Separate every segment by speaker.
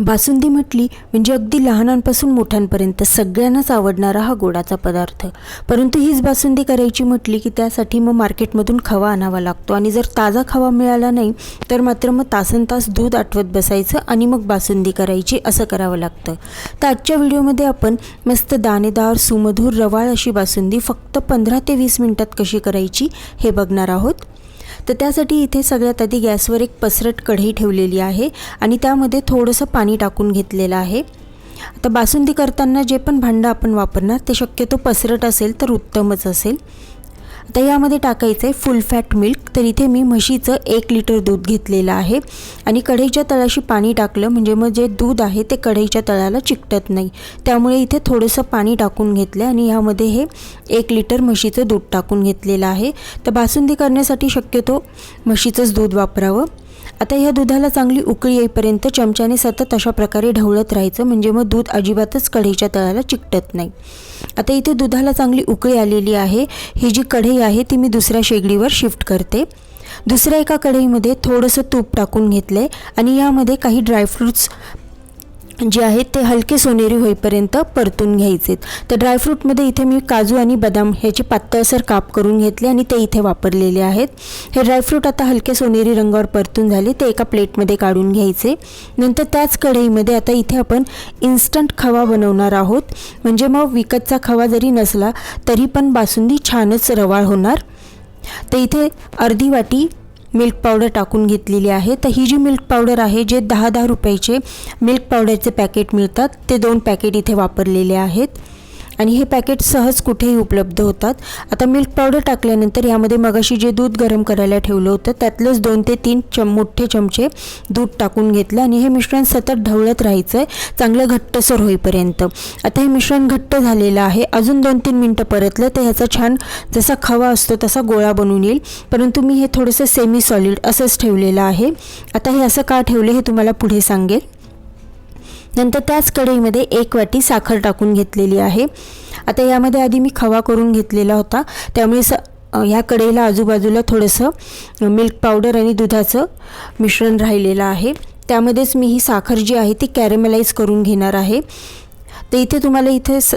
Speaker 1: बासुंदी म्हटली म्हणजे अगदी लहानांपासून मोठ्यांपर्यंत सगळ्यांनाच आवडणारा हा गोडाचा पदार्थ. परंतु हीच बासुंदी करायची म्हटली की त्यासाठी मग मार्केटमधून खवा आणावा लागतो आणि जर ताजा खवा मिळाला नाही तर मात्र मग तासन तास दूध आठवत बसायचं आणि मग बासुंदी करायची असं करावं लागतं. तर आजच्या व्हिडिओमध्ये आपण मस्त दाणेदार सुमधूर रवाळ अशी बासुंदी फक्त पंधरा ते वीस मिनटात कशी करायची हे बघणार आहोत. तर त्यासाठी इथे सगळ्यात आधी गॅसवर एक पसरट कढई ठेवलेली आहे आणि त्यामध्ये थोडंसं पाणी टाकून घेतलेलं आहे. आता बासुंदी करताना जे पण भांडं आपण वापरणार ते शक्यतो पसरट असेल तर उत्तमच असेल. आता यामध्ये टाकायचं आहे फुल फॅट मिल्क तर इथे मी म्हशीचं एक लिटर दूध घेतलेलं आहे. आणि कढईच्या तळाशी पाणी टाकलं म्हणजे मग जे दूध आहे ते कढईच्या तळाला चिकटत नाही. त्यामुळे इथे थोडंसं पाणी टाकून घेतलं आणि यामध्ये हे एक लिटर म्हशीचं दूध टाकून घेतलेलं आहे. तर बासुंदी करण्यासाठी शक्यतो म्हशीचंच दूध वापरावं. आता ह्या दुधाला चांगली उकळी येईपर्यंत चमच्याने सतत अशा प्रकारे ढवळत राहायचं म्हणजे मग दूध अजिबातच कढईच्या तळाला चिकटत नाही. आता इथे दुधाला चांगली उकळी आलेली आहे. ही जी कढई आहे ती मी दुसऱ्या शेगडीवर शिफ्ट करते. दुसऱ्या एका कढईमध्ये थोडंसं तूप टाकून घेतलं आहे आणि यामध्ये काही ड्रायफ्रूट्स जे आहेत ते हलके सोनेरी होईपर्यंत परतून घ्यायचे. तर ड्रायफ्रूटमध्ये इथे मी काजू आणि बदाम ह्याचे पातळसर काप करून घेतले आणि ते इथे वापरलेले आहेत. हे ड्रायफ्रूट आता हलके सोनेरी रंगावर परतून झाले ते एका प्लेटमध्ये काढून घ्यायचे. नंतर त्याच कढईमध्ये आता इथे आपण इन्स्टंट खवा बनवणार आहोत. म्हणजे मग विकतचा खवा जरी नसला तरी पण बासुंदी छानच रवाळ होणार. तर इथे अर्धी वाटी मिल्क पावडर टाकून घेतलेली आहे. तर ही जी मिल्क पावडर आहे जे दहा दहा रुपयाचे मिल्क पावडरचे पॅकेट मिळतात ते दोन पॅकेट इथे वापरलेले आहेत. आणि हे पॅकेट सहज कुठेही उपलब्ध होतात. आता मिल्क पावडर टाकल्यानंतर यामध्ये मगाशी जे दूध गरम करायला ठेवलं होतं त्यातलंच दोन ते तीन चम मोठे चमचे दूध टाकून घेतलं आणि हे मिश्रण सतत ढवळत राहायचं आहे चांगलं घट्टसर होईपर्यंत. आता हे मिश्रण घट्ट झालेलं आहे. अजून दोन तीन मिनटं परतलं तर ह्याचा छान जसा खवा असतो तसा गोळा बनून येईल. परंतु मी हे थोडंसं सेमी सॉलिड असंच ठेवलेलं आहे. आता हे असं का ठेवले हे तुम्हाला पुढे सांगेल. नंतर त्याच कढईमध्ये एक वाटी साखर टाकून घेतलेली आहे. आता यामध्ये आधी मी खवा करून घेतलेला होता. त्यामुळे स ह्या कढईला आजूबाजूला थोडंसं मिल्क पावडर आणि दुधाचं मिश्रण राहिलेलं आहे. त्यामध्येच मी ही साखर जी आहे ती कॅरेमलाइज करून घेणार आहे. तर इथे तुम्हाला इथे स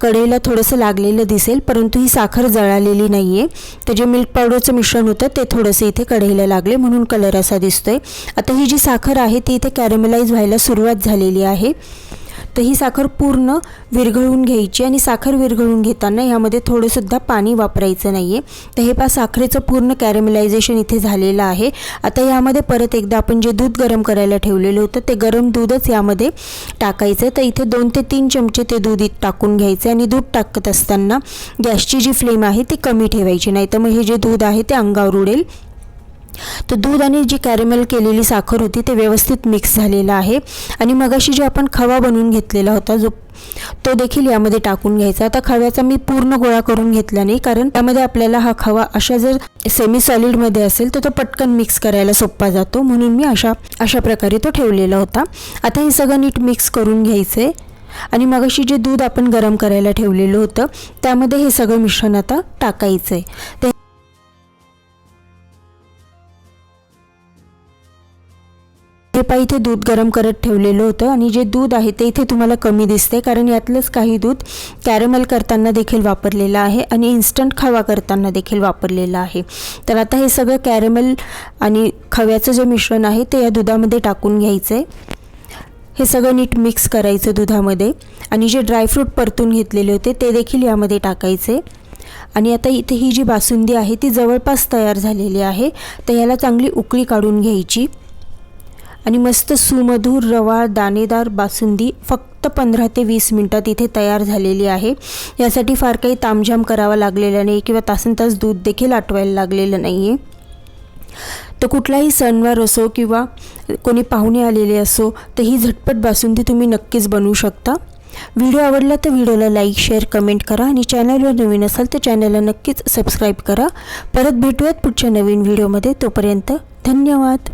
Speaker 1: कढईला थोडंसं लागलेलं दिसेल परंतु ही साखर जळालेली नाही आहे तर जे मिल्क पावडरचं मिश्रण होतं ते थोडंसं इथे कढईला लागले म्हणून कलर असा दिसतोय. आता ही जी साखर आहे ती इथे कॅरेमलाइज व्हायला सुरुवात झालेली आहे. तर ही साखर पूर्ण विरघळून घ्यायची आणि साखर विरघळून घेताना यामध्ये थोडंसुद्धा पाणी वापरायचं नाही आहे तर हे पा साखरेचं पूर्ण कॅरेमलायझेशन इथे झालेलं आहे. आता यामध्ये परत एकदा आपण जे दूध गरम करायला ठेवलेलं होतं ते गरम दूधच यामध्ये टाकायचं तर इथे दोन ते तीन चमचे ते दूध टाकून घ्यायचे आणि दूध टाकत असताना गॅसची जी फ्लेम आहे ती कमी ठेवायची. नाही तर मग हे जे दूध आहे ते अंगावर उडेल. तर दूध आणि जी कॅरेमेल केलेली साखर होती ते व्यवस्थित मिक्स झालेलं आहे. आणि मगाशी जो आपण खवा बनवून घेतलेला होता जो तो देखील यामध्ये टाकून घ्यायचा. आता खव्याचा मी पूर्ण गोळा करून घेतला नाही कारण त्यामध्ये आपल्याला हा खवा अशा जर सेमी सॉलिडमध्ये असेल तर तो पटकन मिक्स करायला सोपा जातो. म्हणून मी अशा अशा प्रकारे तो ठेवलेला होता. आता हे सगळं नीट मिक्स करून घ्यायचं आहे आणि मगाशी जे दूध आपण गरम करायला ठेवलेलं होतं त्यामध्ये हे सगळं मिश्रण आता टाकायचं आहे ते हे पा इथे दूध गरम करत ठेवलेलं होतं आणि जे दूध आहे ते इथे तुम्हाला कमी दिसते कारण यातलंच काही दूध कॅरमेल करताना देखील वापरलेलं आहे आणि इन्स्टंट खवा करताना देखील वापरलेलं आहे. तर आता हे सगळं कॅरमेल आणि खव्याचं जे मिश्रण आहे ते या दुधामध्ये टाकून घ्यायचं आहे हे सगळं नीट मिक्स करायचं दुधामध्ये आणि जे ड्रायफ्रूट परतून घेतलेले होते ते देखील यामध्ये टाकायचे. आणि आता इथे ही जी बासुंदी आहे ती जवळपास तयार झालेली आहे तर याला चांगली उकळी काढून घ्यायची. आणि मस्त सुमधूर रवाळ दाणेदार बासुंदी फक्त पंधरा ते वीस मिनटात इथे तयार झालेली आहे. यासाठी फार काही तामझाम करावा लागलेला नाही किंवा तासन तास दूध देखील आटवायला लागलेलं नाही आहे तर कुठलाही सणवार असो किंवा कोणी पाहुणे आलेले असो तर ही झटपट बासुंदी तुम्ही नक्कीच बनवू शकता. व्हिडिओ आवडला तर व्हिडिओला लाईक शेअर कमेंट करा आणि चॅनलवर नवीन असाल तर चॅनलला नक्कीच सबस्क्राईब करा. परत भेटूयात पुढच्या नवीन व्हिडिओमध्ये. तोपर्यंत धन्यवाद.